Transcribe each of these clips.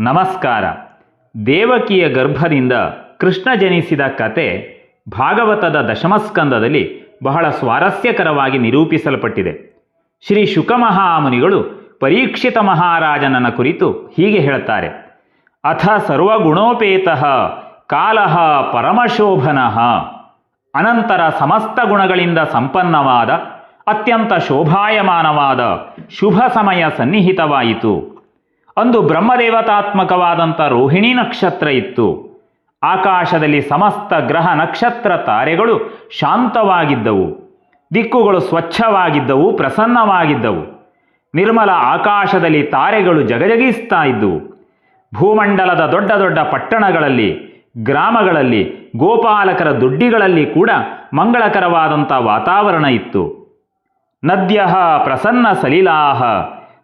ನಮಸ್ಕಾರ. ದೇವಕಿಯ ಗರ್ಭದಿಂದ ಕೃಷ್ಣ ಜನಿಸಿದ ಕತೆ ಭಾಗವತದ ದಶಮಸ್ಕಂದದಲ್ಲಿ ಬಹಳ ಸ್ವಾರಸ್ಯಕರವಾಗಿ ನಿರೂಪಿಸಲ್ಪಟ್ಟಿದೆ. ಶ್ರೀ ಶುಕಮಹಾಮುನಿಗಳು ಪರೀಕ್ಷಿತ ಮಹಾರಾಜನನ ಕುರಿತು ಹೀಗೆ ಹೇಳ್ತಾರೆ. ಅಥ ಸರ್ವಗುಣೋಪೇತ ಕಾಲಃ ಪರಮಶೋಭನಃ. ಅನಂತರ ಸಮಸ್ತ ಗುಣಗಳಿಂದ ಸಂಪನ್ನವಾದ, ಅತ್ಯಂತ ಶೋಭಾಯಮಾನವಾದ ಶುಭ ಸಮಯ ಸನ್ನಿಹಿತವಾಯಿತು. ಅಂದು ಬ್ರಹ್ಮದೇವತಾತ್ಮಕವಾದಂಥ ರೋಹಿಣಿ ನಕ್ಷತ್ರ ಇತ್ತು. ಆಕಾಶದಲ್ಲಿ ಸಮಸ್ತ ಗ್ರಹ ನಕ್ಷತ್ರ ತಾರೆಗಳು ಶಾಂತವಾಗಿದ್ದವು. ದಿಕ್ಕುಗಳು ಸ್ವಚ್ಛವಾಗಿದ್ದವು, ಪ್ರಸನ್ನವಾಗಿದ್ದವು. ನಿರ್ಮಲ ಆಕಾಶದಲ್ಲಿ ತಾರೆಗಳು ಜಗಜಗಿಸ್ತಾ ಇದ್ದವು ಭೂಮಂಡಲದ ದೊಡ್ಡ ದೊಡ್ಡ ಪಟ್ಟಣಗಳಲ್ಲಿ, ಗ್ರಾಮಗಳಲ್ಲಿ, ಗೋಪಾಲಕರ ದುಡ್ಡಿಗಳಲ್ಲಿ ಕೂಡ ಮಂಗಳಕರವಾದಂಥ ವಾತಾವರಣ ಇತ್ತು. ನದ್ಯ ಪ್ರಸನ್ನ ಸಲಿಲಾಹ.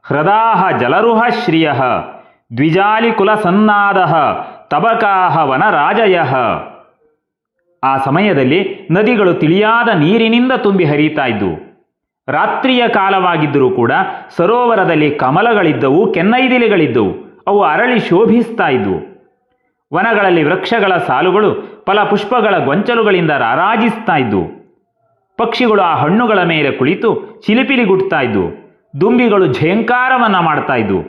ಹೃದಾಹ ಜಲರುಹ ಶ್ರಿಯ ದ್ವಿಜಾಲಿಕುಲ ಸನ್ನಾದ, ತಬಕಾಹ ವನರಾಜಯ ಆ ಸಮಯದಲ್ಲಿ ನದಿಗಳು ತಿಳಿಯಾದ ನೀರಿನಿಂದ ತುಂಬಿ ಹರಿತಾ ಇದ್ದವು ರಾತ್ರಿಯ ಕಾಲವಾಗಿದ್ದರೂ ಕೂಡ ಸರೋವರದಲ್ಲಿ ಕಮಲಗಳಿದ್ದವು, ಕೆನ್ನೈದಿಲೆಗಳಿದ್ದವು, ಅವು ಅರಳಿ ಶೋಭಿಸ್ತಾ ಇದ್ದವು ವನಗಳಲ್ಲಿ ವೃಕ್ಷಗಳ ಸಾಲುಗಳು ಫಲ ಪುಷ್ಪಗಳ ಗೊಂಚಲುಗಳಿಂದ ರಾರಾಜಿಸ್ತಾ ಇದ್ದವು ಪಕ್ಷಿಗಳು ಆ ಹಣ್ಣುಗಳ ಮೇಲೆ ಕುಳಿತು ಚಿಲಿಪಿಲಿಗುಡ್ತಾ ಇದ್ವು. ದುಂಬಿಗಳು ಝೇಂಕಾರವನ್ನು ಮಾಡ್ತಾ ಇದ್ವು.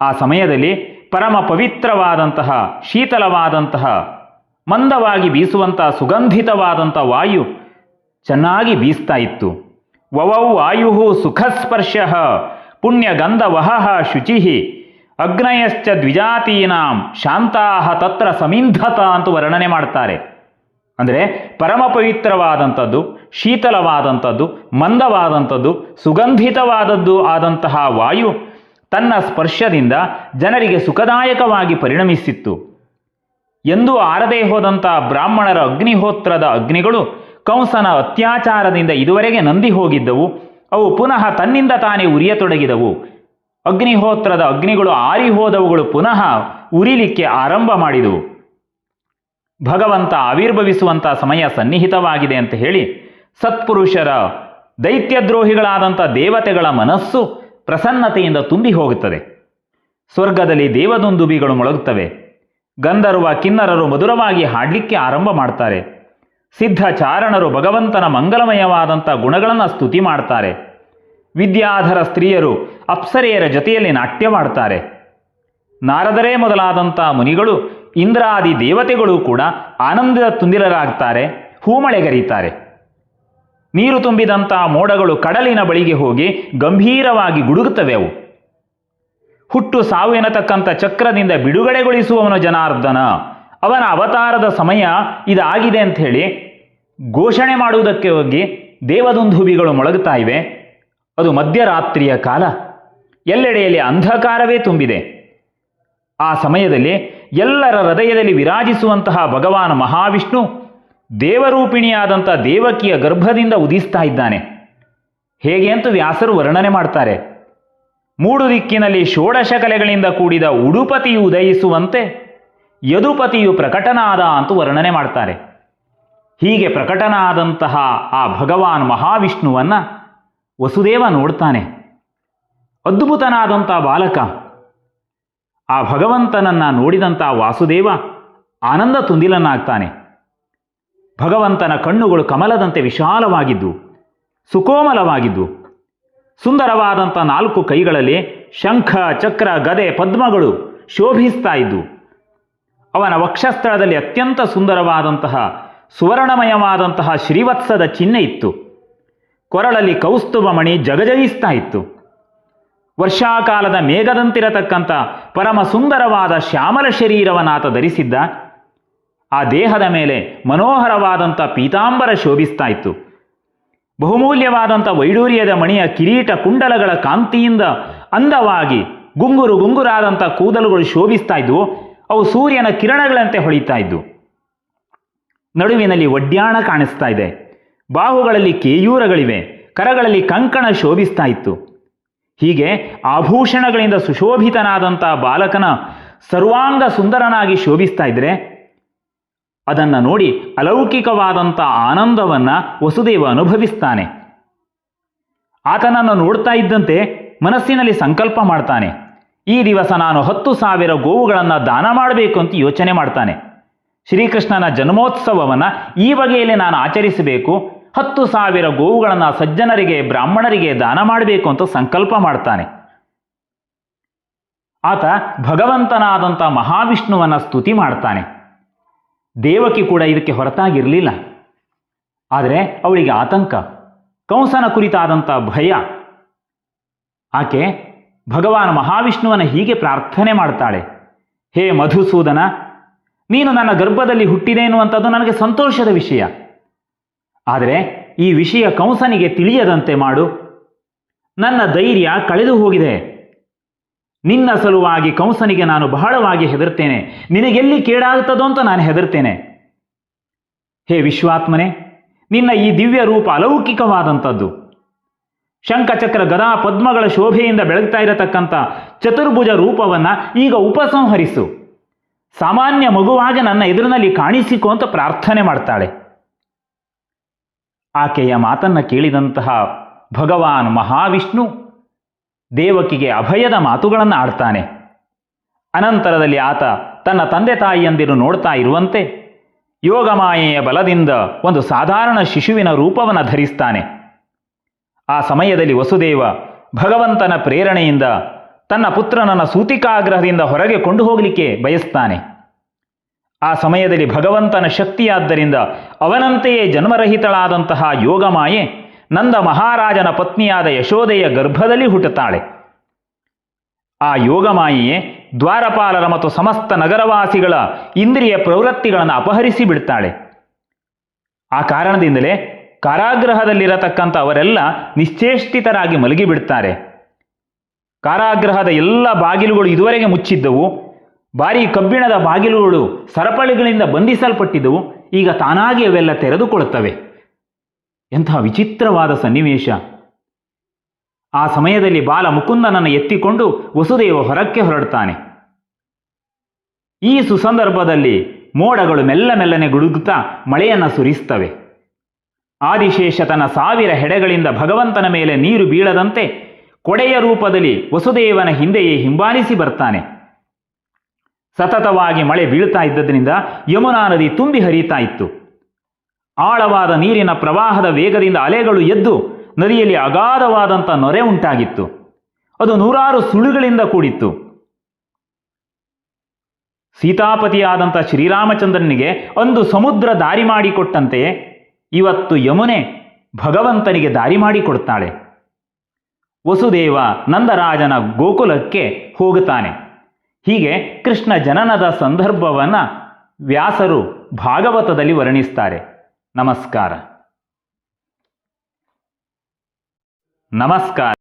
ಆ ಸಮಯದಲ್ಲಿ ಪರಮ ಪವಿತ್ರವಾದಂತಹ, ಶೀತಲವಾದಂತಹ, ಮಂದವಾಗಿ ಬೀಸುವಂತಹ ಸುಗಂಧಿತವಾದಂಥ ವಾಯು ಚೆನ್ನಾಗಿ ಬೀಸ್ತಾ ಇತ್ತು. ವವೌ ವಾಯು ಸುಖಸ್ಪರ್ಶ, ಪುಣ್ಯಗಂಧವಹ ಶುಚಿ ಅಗ್ನಯಶ್ಚ ದ್ವಿಜಾತೀನಾಂ, ಶಾಂತಾಹ ತತ್ರ ಸಮಿಂಧತ ಅಂತ ವರ್ಣನೆ ಮಾಡ್ತಾರೆ. ಅಂದರೆ ಪರಮ ಪವಿತ್ರವಾದಂಥದ್ದು ಶೀತಲವಾದಂಥದ್ದು, ಮಂದವಾದಂಥದ್ದು, ಸುಗಂಧಿತವಾದದ್ದು ಆದಂತಹ ವಾಯು ತನ್ನ ಸ್ಪರ್ಶದಿಂದ ಜನರಿಗೆ ಸುಖದಾಯಕವಾಗಿ ಪರಿಣಮಿಸಿತ್ತು. ಎಂದು ಆರದೇ ಹೋದಂಥ ಬ್ರಾಹ್ಮಣರ ಅಗ್ನಿಹೋತ್ರದ ಅಗ್ನಿಗಳು ಕಂಸನ ಅತ್ಯಾಚಾರದಿಂದ ಇದುವರೆಗೆ ನಂದಿ ಹೋಗಿದ್ದವು. ಅವು ಪುನಃ ತನ್ನಿಂದ ತಾನೇ ಉರಿಯತೊಡಗಿದವು. ಅಗ್ನಿಹೋತ್ರದ ಅಗ್ನಿಗಳು ಆರಿ ಹೋದವುಗಳು ಪುನಃ ಉರಿಲಿಕ್ಕೆ ಆರಂಭ ಮಾಡಿದವು. ಭಗವಂತ ಆವಿರ್ಭವಿಸುವಂಥ ಸಮಯ ಸನ್ನಿಹಿತವಾಗಿದೆ ಅಂತ ಹೇಳಿ ಸತ್ಪುರುಷರ ದೈತ್ಯದ್ರೋಹಿಗಳಾದಂಥ ದೇವತೆಗಳ ಮನಸ್ಸು ಪ್ರಸನ್ನತೆಯಿಂದ ತುಂಬಿ ಹೋಗುತ್ತದೆ. ಸ್ವರ್ಗದಲ್ಲಿ ದೇವದುಂದುಬಿಗಳು ಮೊಳಗುತ್ತವೆ. ಗಂಧರ್ವ ಕಿನ್ನರರು ಮಧುರವಾಗಿ ಹಾಡಲಿಕ್ಕೆ ಆರಂಭ ಮಾಡ್ತಾರೆ. ಸಿದ್ಧ ಚಾರಣರು ಭಗವಂತನ ಮಂಗಲಮಯವಾದಂಥ ಗುಣಗಳನ್ನು ಸ್ತುತಿ ಮಾಡ್ತಾರೆ. ವಿದ್ಯಾಧರ ಸ್ತ್ರೀಯರು ಅಪ್ಸರೆಯರ ಜೊತೆಯಲ್ಲಿ ನಾಟ್ಯ ಮಾಡ್ತಾರೆ. ನಾರದರೇ ಮೊದಲಾದಂಥ ಮುನಿಗಳು ಇಂದ್ರಾದಿ ದೇವತೆಗಳು ಕೂಡ ಆನಂದದ ತುಂದಿಲರಾಗ್ತಾರೆ ಹೂಮಳೆಗರೀತಾರೆ ನೀರು ತುಂಬಿದಂತಹ ಮೋಡಗಳು ಕಡಲಿನ ಬಳಿಗೆ ಹೋಗಿ ಗಂಭೀರವಾಗಿ ಗುಡುಗುತ್ತವೆ ಅವು. ಹುಟ್ಟು ಸಾವು ಎನ್ನತಕ್ಕಂಥ ಚಕ್ರದಿಂದ ಬಿಡುಗಡೆಗೊಳಿಸುವವನು ಜನಾರ್ದನ. ಅವನ ಅವತಾರದ ಸಮಯ ಇದಾಗಿದೆ ಅಂತ ಹೇಳಿ ಘೋಷಣೆ ಮಾಡುವುದಕ್ಕೆ ಹೋಗಿ ದೇವದುಂದುಬಿಗಳು ಮೊಳಗುತ್ತಾ ಇವೆ. ಅದು ಮಧ್ಯರಾತ್ರಿಯ ಕಾಲ. ಎಲ್ಲೆಡೆಯಲ್ಲಿ ಅಂಧಕಾರವೇ ತುಂಬಿದೆ. ಆ ಸಮಯದಲ್ಲಿ ಎಲ್ಲರ ಹೃದಯದಲ್ಲಿ ವಿರಾಜಿಸುವಂತಹ ಭಗವಾನ್ ಮಹಾವಿಷ್ಣು ದೇವರೂಪಿಣಿಯಾದಂಥ ದೇವಕಿಯ ಗರ್ಭದಿಂದ ಉದಿಸ್ತಾ ಇದ್ದಾನೆ. ಹೇಗೆ ಅಂತ ವ್ಯಾಸರು ವರ್ಣನೆ ಮಾಡ್ತಾರೆ. ಮೂಡು ದಿಕ್ಕಿನಲ್ಲಿ ಷೋಡಶ ಕಲೆಗಳಿಂದ ಕೂಡಿದ ಉಡುಪತಿಯು ಉದಯಿಸುವಂತೆ ಯದುಪತಿಯು ಪ್ರಕಟನಾದ ಅಂತ ವರ್ಣನೆ ಮಾಡ್ತಾರೆ. ಹೀಗೆ ಪ್ರಕಟನಾದಂತಹ ಆ ಭಗವಾನ್ ಮಹಾವಿಷ್ಣುವನ್ನು ವಸುದೇವ ನೋಡ್ತಾನೆ. ಅದ್ಭುತನಾದಂಥ ಬಾಲಕ. ಆ ಭಗವಂತನನ್ನು ನೋಡಿದಂಥ ವಾಸುದೇವ ಆನಂದ ತುಂದಿಲನ್ನಾಗ್ತಾನೆ ಭಗವಂತನ ಕಣ್ಣುಗಳು ಕಮಲದಂತೆ ವಿಶಾಲವಾಗಿದ್ದು, ಸುಕೋಮಲವಾಗಿದ್ದು, ಸುಂದರವಾದಂಥ ನಾಲ್ಕು ಕೈಗಳಲ್ಲಿ ಶಂಖ, ಚಕ್ರ, ಗದೆ, ಪದ್ಮಗಳು ಶೋಭಿಸ್ತಾ ಇದ್ದು, ಅವನ ವಕ್ಷಸ್ಥಳದಲ್ಲಿ ಅತ್ಯಂತ ಸುಂದರವಾದಂತಹ, ಸುವರ್ಣಮಯವಾದಂತಹ ಶ್ರೀವತ್ಸದ ಚಿಹ್ನೆ ಇತ್ತು. ಕೊರಳಲ್ಲಿ ಕೌಸ್ತುಭ ಮಣಿ ಜಗಜಗಿಸ್ತಾ ಇತ್ತು. ವರ್ಷಾಕಾಲದ ಮೇಘದಂತಿರತಕ್ಕಂಥ ಪರಮ ಸುಂದರವಾದ ಶ್ಯಾಮಲ ಶರೀರವನಾತ ಧರಿಸಿದ್ದ ಆ ದೇಹದ ಮೇಲೆ ಮನೋಹರವಾದಂಥ ಪೀತಾಂಬರ ಶೋಭಿಸ್ತಾ ಇತ್ತು. ಬಹುಮೂಲ್ಯವಾದಂಥ ವೈಡೂರ್ಯದ ಮಣಿಯ ಕಿರೀಟ ಕುಂಡಲಗಳ ಕಾಂತಿಯಿಂದ ಅಂದವಾಗಿ ಗುಂಗುರು ಗುಂಗುರಾದಂಥ ಕೂದಲುಗಳು ಶೋಭಿಸ್ತಾ ಇದ್ವು. ಅವು ಸೂರ್ಯನ ಕಿರಣಗಳಂತೆ ಹೊಳಿತಾ ಇದ್ವು. ನಡುವಿನಲ್ಲಿ ಒಡ್ಯಾಣ ಕಾಣಿಸ್ತಾ ಇದೆ. ಬಾಹುಗಳಲ್ಲಿ ಕೇಯೂರಗಳಿವೆ. ಕರಗಳಲ್ಲಿ ಕಂಕಣ ಶೋಭಿಸ್ತಾ ಇತ್ತು. ಹೀಗೆ ಆಭೂಷಣಗಳಿಂದ ಸುಶೋಭಿತನಾದಂಥ ಬಾಲಕನ ಸರ್ವಾಂಗ ಸುಂದರನಾಗಿ ಶೋಭಿಸ್ತಾ ಇದ್ರೆ ಅದನ್ನು ನೋಡಿ ಅಲೌಕಿಕವಾದಂಥ ಆನಂದವನ್ನು ವಸುದೇವ ಅನುಭವಿಸ್ತಾನೆ. ಆತನನ್ನು ನೋಡ್ತಾ ಇದ್ದಂತೆ ಮನಸ್ಸಿನಲ್ಲಿ ಸಂಕಲ್ಪ ಮಾಡ್ತಾನೆ. ಈ ದಿವಸ ನಾನು ಹತ್ತು ಸಾವಿರ ಗೋವುಗಳನ್ನು ದಾನ ಮಾಡಬೇಕು ಅಂತ ಯೋಚನೆ ಮಾಡ್ತಾನೆ. ಶ್ರೀಕೃಷ್ಣನ ಜನ್ಮೋತ್ಸವವನ್ನು ಈ ಬಗೆಯಲ್ಲಿ ನಾನು ಆಚರಿಸಬೇಕು. ಹತ್ತು ಸಾವಿರ ಗೋವುಗಳನ್ನು ಸಜ್ಜನರಿಗೆ, ಬ್ರಾಹ್ಮಣರಿಗೆ ದಾನ ಮಾಡಬೇಕು ಅಂತ ಸಂಕಲ್ಪ ಮಾಡ್ತಾನೆ. ಆತ ಭಗವಂತನಾದಂಥ ಮಹಾವಿಷ್ಣುವನ್ನ ಸ್ತುತಿ ಮಾಡ್ತಾನೆ. ದೇವಕಿ ಕೂಡ ಇದಕ್ಕೆ ಹೊರತಾಗಿರಲಿಲ್ಲ. ಆದರೆ ಅವಳಿಗೆ ಆತಂಕ, ಕಂಸನ ಕುರಿತಾದಂಥ ಭಯ. ಆಕೆ ಭಗವಾನ್ ಮಹಾವಿಷ್ಣುವನ ಹೀಗೆ ಪ್ರಾರ್ಥನೆ ಮಾಡ್ತಾಳೆ, ಹೇ ಮಧುಸೂದನ, ನೀನು ನನ್ನ ಗರ್ಭದಲ್ಲಿ ಹುಟ್ಟಿದೆ ಎನ್ನುವಂಥದ್ದು ನನಗೆ ಸಂತೋಷದ ವಿಷಯ. ಆದರೆ ಈ ವಿಷಯ ಕಂಸನಿಗೆ ತಿಳಿಯದಂತೆ ಮಾಡು. ನನ್ನ ಧೈರ್ಯ ಕಳೆದು ಹೋಗಿದೆ ನಿನ್ನ ಸಲುವಾಗಿ ಕಂಸನಿಗೆ ನಾನು ಬಹಳವಾಗಿ ಹೆದರ್ತೇನೆ. ನಿನಗೆಲ್ಲಿ ಕೇಡಾಗುತ್ತದೋ ಅಂತ ನಾನು ಹೆದರ್ತೇನೆ. ಹೇ ವಿಶ್ವಾತ್ಮನೆ, ನಿನ್ನ ಈ ದಿವ್ಯ ರೂಪ ಅಲೌಕಿಕವಾದಂಥದ್ದು. ಶಂಖಚಕ್ರ ಗದಾ ಪದ್ಮಗಳ ಶೋಭೆಯಿಂದ ಬೆಳಗ್ತಾ ಇರತಕ್ಕಂಥ ಚತುರ್ಭುಜ ರೂಪವನ್ನ ಈಗ ಉಪಸಂಹರಿಸು. ಸಾಮಾನ್ಯ ಮಗುವಾಗಿ ನನ್ನ ಎದುರಿನಲ್ಲಿ ಕಾಣಿಸಿಕೊ ಅಂತ ಪ್ರಾರ್ಥನೆ ಮಾಡ್ತಾಳೆ. ಆಕೆಯ ಮಾತನ್ನು ಕೇಳಿದಂತಹ ಭಗವಾನ್ ಮಹಾವಿಷ್ಣು ದೇವಕಿಗೆ ಅಭಯದ ಮಾತುಗಳನ್ನು ಆಡ್ತಾನೆ. ಅನಂತರದಲ್ಲಿ ಆತ ತನ್ನ ತಂದೆ ತಾಯಿಯಂದಿರು ನೋಡ್ತಾ ಇರುವಂತೆ ಯೋಗಮಾಯೆಯ ಬಲದಿಂದ ಒಂದು ಸಾಧಾರಣ ಶಿಶುವಿನ ರೂಪವನ್ನು ಧರಿಸ್ತಾನೆ. ಆ ಸಮಯದಲ್ಲಿ ವಸುದೇವ ಭಗವಂತನ ಪ್ರೇರಣೆಯಿಂದ ತನ್ನ ಪುತ್ರನನ್ನ ಸೂತಿಕಾಗ್ರಹದಿಂದ ಹೊರಗೆ ಕೊಂಡು ಹೋಗಲಿಕ್ಕೆ ಬಯಸ್ತಾನೆ. ಆ ಸಮಯದಲ್ಲಿ ಭಗವಂತನ ಶಕ್ತಿಯಾದ್ದರಿಂದ ಅವನಂತೆಯೇ ಜನ್ಮರಹಿತಳಾದಂತಹ ಯೋಗಮಾಯೆ ನಂದ ಮಹಾರಾಜನ ಪತ್ನಿಯಾದ ಯಶೋದೆಯ ಗರ್ಭದಲ್ಲಿ ಹುಟ್ಟುತ್ತಾಳೆ. ಆ ಯೋಗಮಾಯಿಯೇ ದ್ವಾರಪಾಲರ ಮತ್ತು ಸಮಸ್ತ ನಗರವಾಸಿಗಳ ಇಂದ್ರಿಯ ಪ್ರವೃತ್ತಿಗಳನ್ನು ಅಪಹರಿಸಿ ಬಿಡ್ತಾಳೆ. ಆ ಕಾರಣದಿಂದಲೇ ಕಾರಾಗೃಹದಲ್ಲಿರತಕ್ಕಂಥ ಅವರೆಲ್ಲ ನಿಶ್ಚೇಷ್ಟಿತರಾಗಿ ಮಲಗಿಬಿಡ್ತಾರೆ ಕಾರಾಗೃಹದ ಎಲ್ಲ ಬಾಗಿಲುಗಳು ಇದುವರೆಗೆ ಮುಚ್ಚಿದ್ದವು. ಭಾರೀ ಕಬ್ಬಿಣದ ಬಾಗಿಲುಗಳು ಸರಪಳಿಗಳಿಂದ ಬಂಧಿಸಲ್ಪಟ್ಟಿದ್ದವು. ಈಗ ತಾನಾಗಿ ಅವೆಲ್ಲ ತೆರೆದುಕೊಳ್ಳುತ್ತವೆ. ಎಂತಹ ವಿಚಿತ್ರವಾದ ಸನ್ನಿವೇಶ. ಆ ಸಮಯದಲ್ಲಿ ಬಾಲ ಮುಕುಂದನನ್ನು ಎತ್ತಿಕೊಂಡು ವಸುದೇವ ಹೊರಕ್ಕೆ ಹೊರಡ್ತಾನೆ ಈ ಸುಸಂದರ್ಭದಲ್ಲಿ ಮೋಡಗಳು ಮೆಲ್ಲ ಮೆಲ್ಲನೆ ಗುಡುಗುತ್ತಾ ಮಳೆಯನ್ನು ಸುರಿಸ್ತವೆ. ಆದಿಶೇಷ ತನ್ನ ಸಾವಿರ ಹೆಡೆಗಳಿಂದ ಭಗವಂತನ ಮೇಲೆ ನೀರು ಬೀಳದಂತೆ ಕೊಡೆಯ ರೂಪದಲ್ಲಿ ವಸುದೇವನ ಹಿಂದೆಯೇ ಹಿಂಬಾಲಿಸಿ ಬರ್ತಾನೆ. ಸತತವಾಗಿ ಮಳೆ ಬೀಳ್ತಾ ಇದ್ದದ್ರಿಂದ ಯಮುನಾ ನದಿ ತುಂಬಿ ಹರಿಯುತ್ತಾ ಇತ್ತು. ಆಳವಾದ ನೀರಿನ ಪ್ರವಾಹದ ವೇಗದಿಂದ ಅಲೆಗಳು ಎದ್ದು ನದಿಯಲ್ಲಿ ಅಗಾಧವಾದಂಥ ನೊರೆ ಉಂಟಾಗಿತ್ತು. ಅದು ನೂರಾರು ಸುಳುಗಳಿಂದ ಕೂಡಿತ್ತು. ಸೀತಾಪತಿಯಾದಂಥ ಶ್ರೀರಾಮಚಂದ್ರನಿಗೆ ಒಂದು ಸಮುದ್ರ ದಾರಿ ಮಾಡಿಕೊಟ್ಟಂತೆಯೇ ಇವತ್ತು ಯಮುನೆ ಭಗವಂತನಿಗೆ ದಾರಿ ಮಾಡಿಕೊಡ್ತಾಳೆ. ವಸುದೇವ ನಂದರಾಜನ ಗೋಕುಲಕ್ಕೆ ಹೋಗುತ್ತಾನೆ. ಹೀಗೆ ಕೃಷ್ಣ ಜನನದ ಸಂದರ್ಭವನ್ನು ವ್ಯಾಸರು ಭಾಗವತದಲ್ಲಿ ವರ್ಣಿಸ್ತಾರೆ. ನಮಸ್ಕಾರ. ನಮಸ್ಕಾರ.